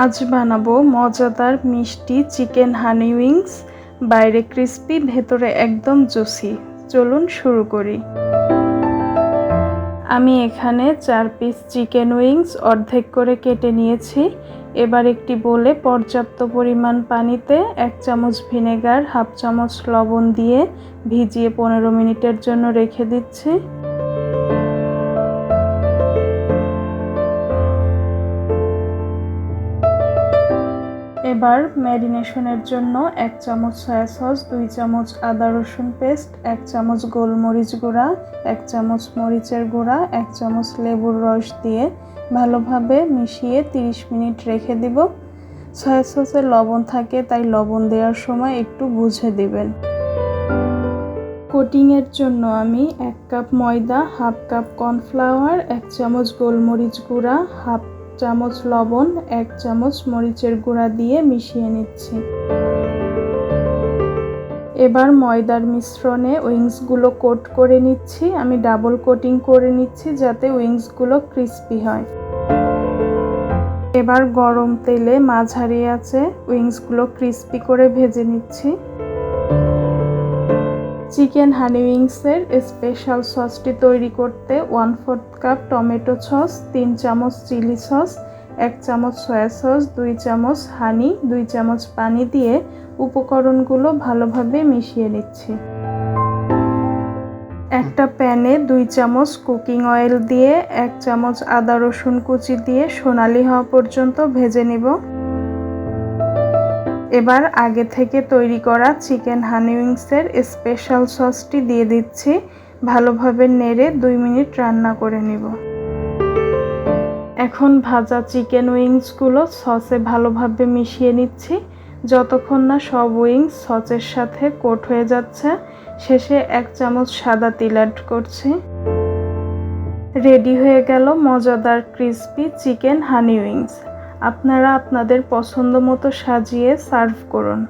আজ বানাবো মজাদার মিষ্টি চিকেন হানি উইংস, বাইরে ক্রিস্পি, ভেতরে একদম জুসি। চলুন শুরু করি। আমি এখানে চার পিস চিকেন উইংস অর্ধেক করে কেটে নিয়েছি। এবার একটি বলে পর্যাপ্ত পরিমাণ পানিতে এক চামচ ভিনেগার, হাফ চামচ লবণ দিয়ে ভিজিয়ে পনেরো মিনিটের জন্য রেখে দিচ্ছি। এবার ম্যারিনেশনের জন্য এক চামচ সয়া সস দুই চামচ আদা রসুন পেস্ট এক চামচ গোলমরিচ গুঁড়া, এক চামচ মরিচের গুঁড়া, এক চামচ লেবুর রস দিয়ে ভালোভাবে মিশিয়ে 30 মিনিট রেখে দিব। সয়া সসে লবণ থাকে, তাই লবণ দেওয়ার সময় একটু বুঝে দিবেন। কোটিংয়ের জন্য আমি এক কাপ ময়দা হাফ কাপ কর্নফ্লাওয়ার এক চামচ গোলমরিচ গুঁড়া হাফ চামচ লবণ, এক চামচ মরিচের গুঁড়া দিয়ে মিশিয়ে নিচ্ছি। এবার ময়দার মিশ্রণে উইংসগুলো কোট করে নিচ্ছি। আমি ডাবল কোটিং করে নিচ্ছি যাতে উইংসগুলো ক্রিস্পি হয়। এবার গরম তেলে মাঝারি আছে উইংসগুলো ক্রিস্পি করে ভেজে নিচ্ছি। চিকেন হানি উইংসের স্পেশাল সসটি তৈরি করতে one fourth cup tomato sauce, তিন চামচ চিলি সস, এক চামচ সয়া সস, দুই চামচ হানি, দুই চামচ পানি দিয়ে উপকরণগুলো ভালোভাবে মিশিয়ে নিচ্ছি। একটা প্যানে দুই চামচ কুকিং অয়েল দিয়ে, এক চামচ আদা রসুন কুচি দিয়ে সোনালি হওয়া পর্যন্ত ভেজে নিব। এবার আগে থেকে তৈরি করা চিকেন হানি উইংসের স্পেশাল সসটি দিয়ে দিচ্ছি। ভালোভাবে নেড়ে দুই মিনিট রান্না করে নেব। এখন ভাজা চিকেন উইংসগুলো সসে ভালোভাবে মিশিয়ে নিচ্ছি। যতক্ষণ না সব উইংস সসের সাথে কোট হয়ে যাচ্ছে, শেষে এক চামচ সাদা তিল অ্যাড করছি। রেডি হয়ে গেল মজাদার ক্রিসপি চিকেন হানি উইংস। আপনারা আপনাদের পছন্দ মতো সাজিয়ে সার্ভ করুন।